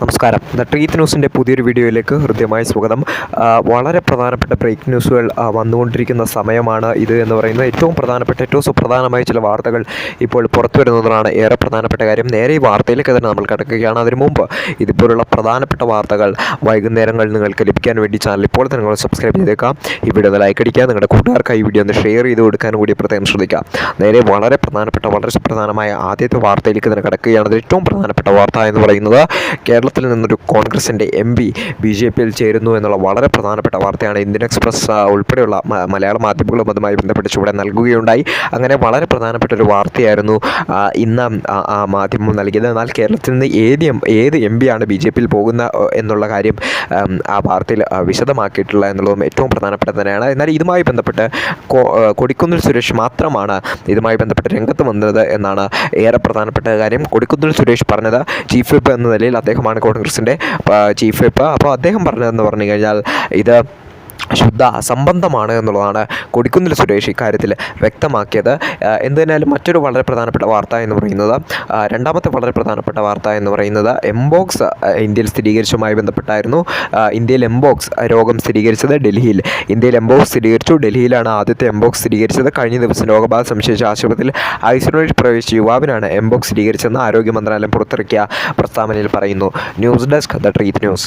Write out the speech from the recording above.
നമസ്കാരം. ദ ട്രീത്ത് ന്യൂസിന്റെ പുതിയൊരു വീഡിയോയിലേക്ക് ഹൃദ്യമായ സ്വാഗതം. വളരെ പ്രധാനപ്പെട്ട ബ്രേക്ക് ന്യൂസുകൾ വന്നുകൊണ്ടിരിക്കുന്ന സമയമാണ് ഇത് എന്ന് പറയുന്നത്. ഏറ്റവും പ്രധാനപ്പെട്ട ഏറ്റവും സുപ്രധാനമായ ചില വാർത്തകൾ ഇപ്പോൾ പുറത്തു വരുന്നതാണ് ഏറെ പ്രധാനപ്പെട്ട കാര്യം. നേരെ ഈ വാർത്തയിലേക്ക് തന്നെ നമ്മൾ കിടക്കുകയാണ്. അതിനു മുമ്പ് ഇതുപോലുള്ള പ്രധാനപ്പെട്ട വാർത്തകൾ വൈകുന്നേരങ്ങളിൽ നിങ്ങൾക്ക് ലഭിക്കാൻ വേണ്ടി ചാനൽ ഇപ്പോൾ തന്നെ നിങ്ങൾ സബ്സ്ക്രൈബ് ചെയ്തേക്കാം. ഈ വീഡിയോ ഒന്ന് ലൈക്ക് അടിക്കുക. നിങ്ങളുടെ കൂട്ടുകാർക്ക് ഈ വീഡിയോ ഒന്ന് ഷെയർ ചെയ്ത് കൊടുക്കാൻ കൂടി പ്രത്യേകം ശ്രദ്ധിക്കുക നേരെ വളരെ പ്രധാനപ്പെട്ട വളരെ സുപ്രധാനമായ ആദ്യത്തെ വാർത്തയിലേക്ക് തന്നെ കിടക്കുകയാണ്. അതിൽ ഏറ്റവും പ്രധാനപ്പെട്ട വാർത്ത എന്ന് പറയുന്നത് കേരളത്തിൽ നിന്നൊരു കോൺഗ്രസിന്റെ എം പി ബി ജെ പിയിൽ ചേരുന്നു എന്നുള്ള വളരെ പ്രധാനപ്പെട്ട വാർത്തയാണ് ഇന്ത്യൻ എക്സ്പ്രസ് ഉൾപ്പെടെയുള്ള മലയാള മാധ്യമങ്ങളും അതുമായി ബന്ധപ്പെട്ട് ചൂടെ നൽകുകയുണ്ടായി. അങ്ങനെ വളരെ പ്രധാനപ്പെട്ട ഒരു വാർത്തയായിരുന്നു ഇന്ന് മാധ്യമം നൽകിയത്. എന്നാൽ കേരളത്തിൽ നിന്ന് ഏത് ഏത് എം ആണ് ബി ജെ പിയിൽ പോകുന്ന എന്നുള്ള കാര്യം ആ വാർത്തയിൽ വിശദമാക്കിയിട്ടുള്ള എന്നുള്ളതും ഏറ്റവും പ്രധാനപ്പെട്ട തന്നെയാണ്. എന്നാൽ ഇതുമായി ബന്ധപ്പെട്ട് കൊടിക്കുന്നിൽ സുരേഷ് മാത്രമാണ് ഇതുമായി ബന്ധപ്പെട്ട് രംഗത്ത് വന്നത് എന്നാണ് ഏറെ പ്രധാനപ്പെട്ട കാര്യം. കൊടിക്കുന്നിൽ സുരേഷ് പറഞ്ഞത് ചീഫ് വിപ്പ് എന്ന നിലയിൽ അദ്ദേഹമാണ് കോൺഗ്രസിന്റെ ചീഫ് വിപ്പ് അപ്പോൾ അദ്ദേഹം പറഞ്ഞതെന്ന് പറഞ്ഞു കഴിഞ്ഞാൽ ഇത് ശുദ്ധ അസംബന്ധമാണ് എന്നുള്ളതാണ് കൊടിക്കുന്നിൽ സുരേഷ് ഇക്കാര്യത്തിൽ വ്യക്തമാക്കിയത്. എന്തിനാലും മറ്റൊരു വളരെ പ്രധാനപ്പെട്ട വാർത്ത എന്ന് പറയുന്നത് രണ്ടാമത്തെ വളരെ പ്രധാനപ്പെട്ട വാർത്ത എന്ന് പറയുന്നത് എംബോക്സ് ഇന്ത്യയിൽ സ്ഥിരീകരിച്ചുമായി ബന്ധപ്പെട്ടായിരുന്നു. ഇന്ത്യയിൽ എംബോക്സ് രോഗം സ്ഥിരീകരിച്ചത് ഡൽഹിയിൽ. ഇന്ത്യയിൽ എംബോക്സ് സ്ഥിരീകരിച്ചു. ഡൽഹിയിലാണ് ആദ്യത്തെ എംബോക്സ് സ്ഥിരീകരിച്ചത്. കഴിഞ്ഞ ദിവസം രോഗബാധ സംശയിച്ച ആശുപത്രിയിൽ ഐസൊലേറ്റ് പ്രവേശിച്ച യുവാവിനാണ് എംബോക്സ് സ്ഥിരീകരിച്ചെന്ന് ആരോഗ്യ മന്ത്രാലയം പുറത്തിറക്കിയ പ്രസ്താവനയിൽ പറയുന്നു. News desk the treat news.